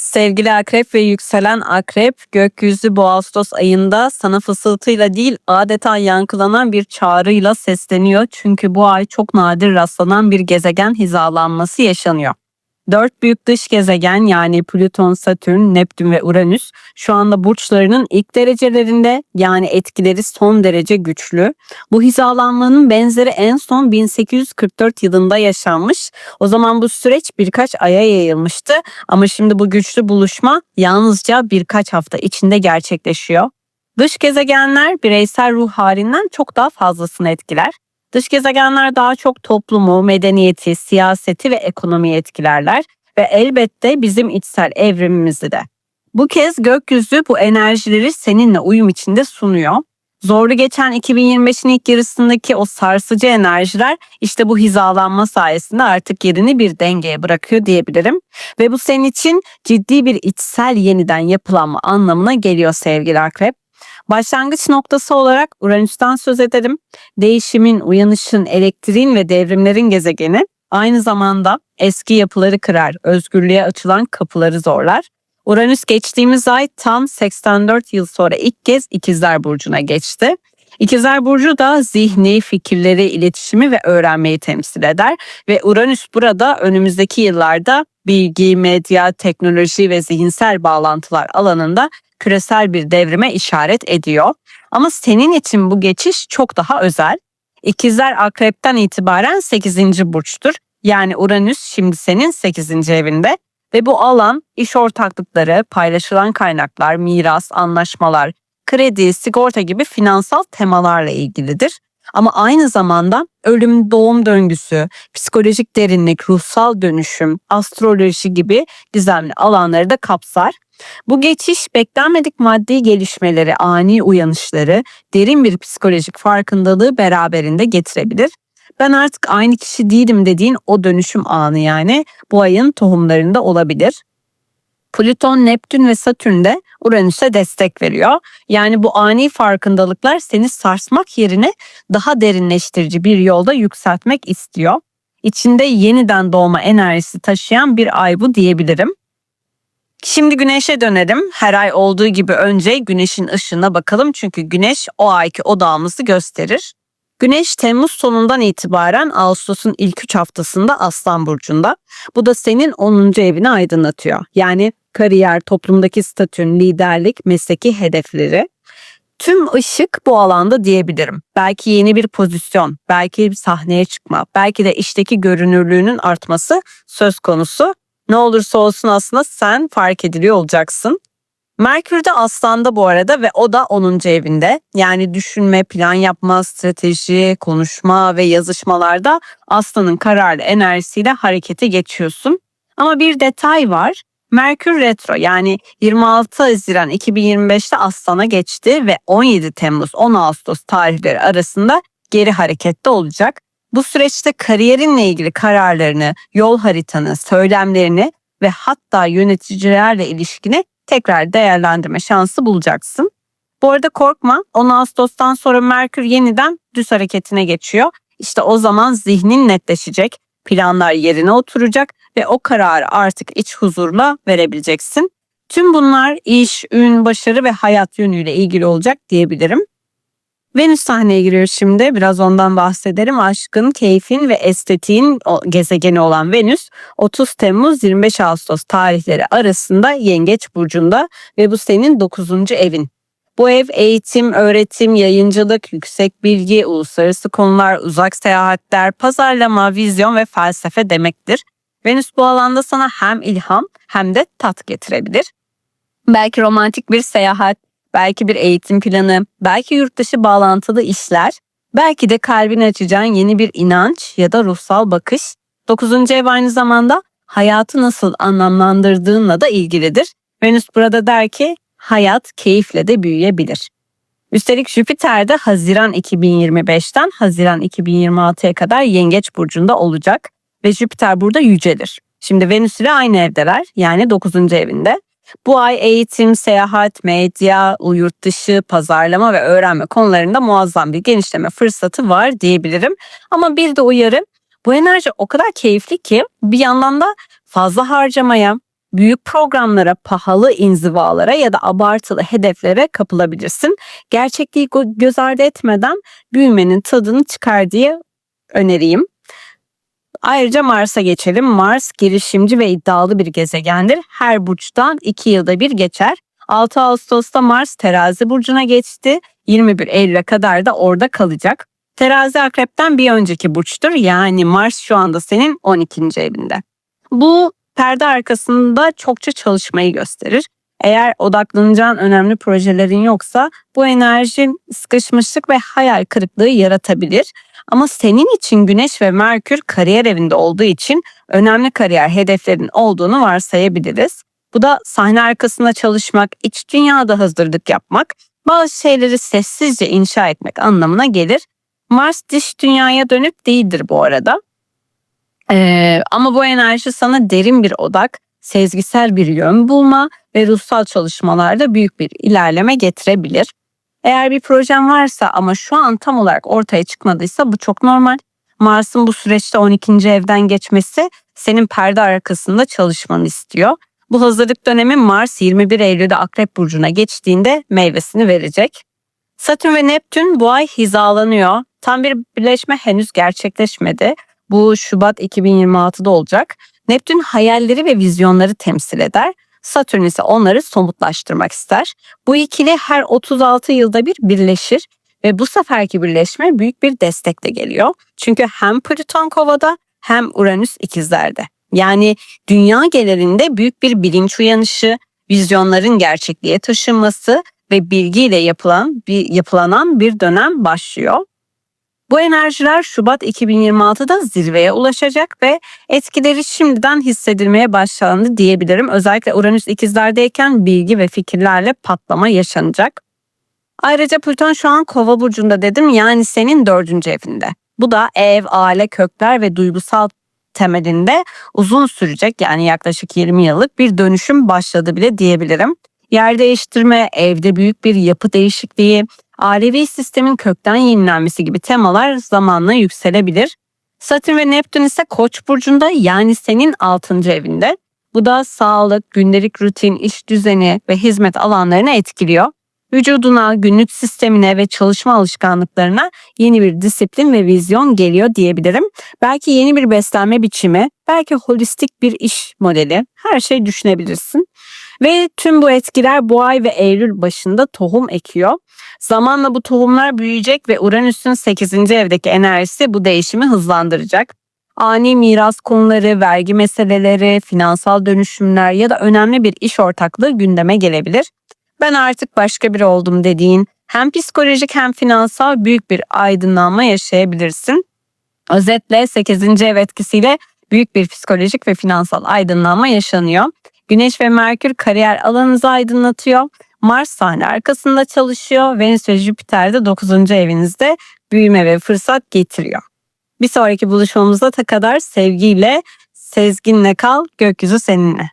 Sevgili akrep ve yükselen akrep gökyüzü bu Ağustos ayında sana fısıltıyla değil adeta yankılanan bir çağrıyla sesleniyor. Çünkü bu ay çok nadir rastlanan bir gezegen hizalanması yaşanıyor. Dört büyük dış gezegen yani Plüton, Satürn, Neptün ve Uranüs şu anda burçlarının ilk derecelerinde yani etkileri son derece güçlü. Bu hizalanmanın benzeri en son 1844 yılında yaşanmış. O zaman bu süreç birkaç aya yayılmıştı ama şimdi bu güçlü buluşma yalnızca birkaç hafta içinde gerçekleşiyor. Dış gezegenler bireysel ruh halinden çok daha fazlasını etkiler. Dış gezegenler daha çok toplumu, medeniyeti, siyaseti ve ekonomiyi etkilerler ve elbette bizim içsel evrimimizi de. Bu kez gökyüzü bu enerjileri seninle uyum içinde sunuyor. Zorlu geçen 2025'in ilk yarısındaki o sarsıcı enerjiler işte bu hizalanma sayesinde artık yerini bir dengeye bırakıyor diyebilirim. Ve bu senin için ciddi bir içsel yeniden yapılanma anlamına geliyor sevgili akrep. Başlangıç noktası olarak Uranüs'ten söz ederim. Değişimin, uyanışın, elektriğin ve devrimlerin gezegeni aynı zamanda eski yapıları kırar, özgürlüğe açılan kapıları zorlar. Uranüs geçtiğimiz ay tam 84 yıl sonra ilk kez İkizler Burcu'na geçti. İkizler Burcu da zihni, fikirleri, iletişimi ve öğrenmeyi temsil eder ve Uranüs burada önümüzdeki yıllarda bilgi, medya, teknoloji ve zihinsel bağlantılar alanında küresel bir devrime işaret ediyor. Ama senin için bu geçiş çok daha özel. İkizler akrepten itibaren 8. burçtur. Yani Uranüs şimdi senin 8. evinde ve bu alan iş ortaklıkları, paylaşılan kaynaklar, miras, anlaşmalar, kredi, sigorta gibi finansal temalarla ilgilidir. Ama aynı zamanda ölüm, doğum döngüsü, psikolojik derinlik, ruhsal dönüşüm, astroloji gibi gizemli alanları da kapsar. Bu geçiş beklenmedik maddi gelişmeleri, ani uyanışları, derin bir psikolojik farkındalığı beraberinde getirebilir. Ben artık aynı kişi değilim dediğin o dönüşüm anı yani bu ayın tohumlarında olabilir. Plüton, Neptün ve Satürn de Uranüs'e destek veriyor. Yani bu ani farkındalıklar seni sarsmak yerine daha derinleştirici bir yolda yükseltmek istiyor. İçinde yeniden doğma enerjisi taşıyan bir ay bu diyebilirim. Şimdi güneşe dönelim. Her ay olduğu gibi önce güneşin ışığına bakalım çünkü güneş o ayki odağımızı gösterir. Güneş Temmuz sonundan itibaren Ağustos'un ilk 3 haftasında Aslan Burcu'nda. Bu da senin 10. evini aydınlatıyor. Yani kariyer, toplumdaki statün, liderlik, mesleki hedefleri. Tüm ışık bu alanda diyebilirim. Belki yeni bir pozisyon, belki bir sahneye çıkma, belki de işteki görünürlüğünün artması söz konusu. Ne olursa olsun aslında sen fark ediliyor olacaksın. Merkür de Aslan'da bu arada ve o da 10. evinde. Yani düşünme, plan yapma, strateji, konuşma ve yazışmalarda Aslan'ın kararlı enerjisiyle harekete geçiyorsun. Ama bir detay var. Merkür retro yani 26 Haziran 2025'te Aslan'a geçti ve 17 Temmuz 10 Ağustos tarihleri arasında geri harekette olacak. Bu süreçte kariyerinle ilgili kararlarını, yol haritanı, söylemlerini ve hatta yöneticilerle ilişkini tekrar değerlendirme şansı bulacaksın. Bu arada korkma 10 Ağustos'tan sonra Merkür yeniden düz hareketine geçiyor. İşte o zaman zihnin netleşecek, planlar yerine oturacak ve o kararı artık iç huzurla verebileceksin. Tüm bunlar iş, ün, başarı ve hayat yönüyle ilgili olacak diyebilirim. Venüs sahneye giriyor şimdi. Biraz ondan bahsederim. Aşkın, keyfin ve estetiğin gezegeni olan Venüs 30 Temmuz 25 Ağustos tarihleri arasında Yengeç burcunda ve bu senin 9. evin. Bu ev eğitim, öğretim, yayıncılık, yüksek bilgi, uluslararası konular, uzak seyahatler, pazarlama, vizyon ve felsefe demektir. Venüs bu alanda sana hem ilham hem de tat getirebilir. Belki romantik bir seyahat, belki bir eğitim planı, belki yurt dışı bağlantılı işler, belki de kalbini açacağın yeni bir inanç ya da ruhsal bakış. Dokuzuncu ev aynı zamanda hayatı nasıl anlamlandırdığınla da ilgilidir. Venüs burada der ki hayat keyifle de büyüyebilir. Üstelik Jüpiter de Haziran 2025'ten Haziran 2026'ya kadar Yengeç burcunda olacak ve Jüpiter burada yücelir. Şimdi Venüs ile aynı evdeler yani 9. evinde. Bu ay eğitim, seyahat, medya, yurt dışı, pazarlama ve öğrenme konularında muazzam bir genişleme fırsatı var diyebilirim. Ama bir de uyarı bu enerji o kadar keyifli ki bir yandan da fazla harcamaya, büyük programlara, pahalı inzivalara ya da abartılı hedeflere kapılabilirsin. Gerçekliği göz ardı etmeden büyümenin tadını çıkar diye öneriyim. Ayrıca Mars'a geçelim. Mars girişimci ve iddialı bir gezegendir. Her burçtan 2 yılda bir geçer. 6 Ağustos'ta Mars terazi burcuna geçti. 21 Eylül'e kadar da orada kalacak. Terazi akrepten bir önceki burçtur. Yani Mars şu anda senin 12. evinde. Bu perde arkasında çokça çalışmayı gösterir. Eğer odaklanacağın önemli projelerin yoksa bu enerji sıkışmışlık ve hayal kırıklığı yaratabilir. Ama senin için Güneş ve Merkür kariyer evinde olduğu için önemli kariyer hedeflerin olduğunu varsayabiliriz. Bu da sahne arkasında çalışmak, iç dünyada hazırlık yapmak, bazı şeyleri sessizce inşa etmek anlamına gelir. Mars dış dünyaya dönüp değildir bu arada. Ee, ama bu enerji sana derin bir odak, sezgisel bir yön bulma ve ruhsal çalışmalarda büyük bir ilerleme getirebilir. Eğer bir projen varsa ama şu an tam olarak ortaya çıkmadıysa bu çok normal. Mars'ın bu süreçte 12. evden geçmesi senin perde arkasında çalışmanı istiyor. Bu hazırlık dönemi Mars 21 Eylül'de Akrep Burcu'na geçtiğinde meyvesini verecek. Satürn ve Neptün bu ay hizalanıyor. Tam bir birleşme henüz gerçekleşmedi. Bu Şubat 2026'da olacak. Neptün hayalleri ve vizyonları temsil eder. Satürn ise onları somutlaştırmak ister. Bu ikili her 36 yılda bir birleşir ve bu seferki birleşme büyük bir destekle geliyor. Çünkü hem Plüton kovada hem Uranüs ikizlerde. Yani dünya genelinde büyük bir bilinç uyanışı, vizyonların gerçekliğe taşınması ve bilgiyle yapılan bir yapılanan bir dönem başlıyor. Bu enerjiler Şubat 2026'da zirveye ulaşacak ve etkileri şimdiden hissedilmeye başlandı diyebilirim. Özellikle Uranüs ikizlerdeyken bilgi ve fikirlerle patlama yaşanacak. Ayrıca Plüton şu an kova burcunda dedim yani senin dördüncü evinde. Bu da ev, aile, kökler ve duygusal temelinde uzun sürecek yani yaklaşık 20 yıllık bir dönüşüm başladı bile diyebilirim. Yer değiştirme, evde büyük bir yapı değişikliği, ailevi sistemin kökten yenilenmesi gibi temalar zamanla yükselebilir. Satürn ve Neptün ise Koç burcunda yani senin 6. evinde. Bu da sağlık, gündelik rutin, iş düzeni ve hizmet alanlarını etkiliyor. Vücuduna, günlük sistemine ve çalışma alışkanlıklarına yeni bir disiplin ve vizyon geliyor diyebilirim. Belki yeni bir beslenme biçimi, belki holistik bir iş modeli, her şey düşünebilirsin. Ve tüm bu etkiler bu ay ve Eylül başında tohum ekiyor. Zamanla bu tohumlar büyüyecek ve Uranüs'ün 8. evdeki enerjisi bu değişimi hızlandıracak. Ani miras konuları, vergi meseleleri, finansal dönüşümler ya da önemli bir iş ortaklığı gündeme gelebilir. Ben artık başka biri oldum dediğin hem psikolojik hem finansal büyük bir aydınlanma yaşayabilirsin. Özetle 8. ev etkisiyle büyük bir psikolojik ve finansal aydınlanma yaşanıyor. Güneş ve Merkür kariyer alanınızı aydınlatıyor. Mars sahne arkasında çalışıyor. Venüs ve Jüpiter de 9. evinizde büyüme ve fırsat getiriyor. Bir sonraki buluşmamızda kadar sevgiyle, sezginle kal, gökyüzü seninle.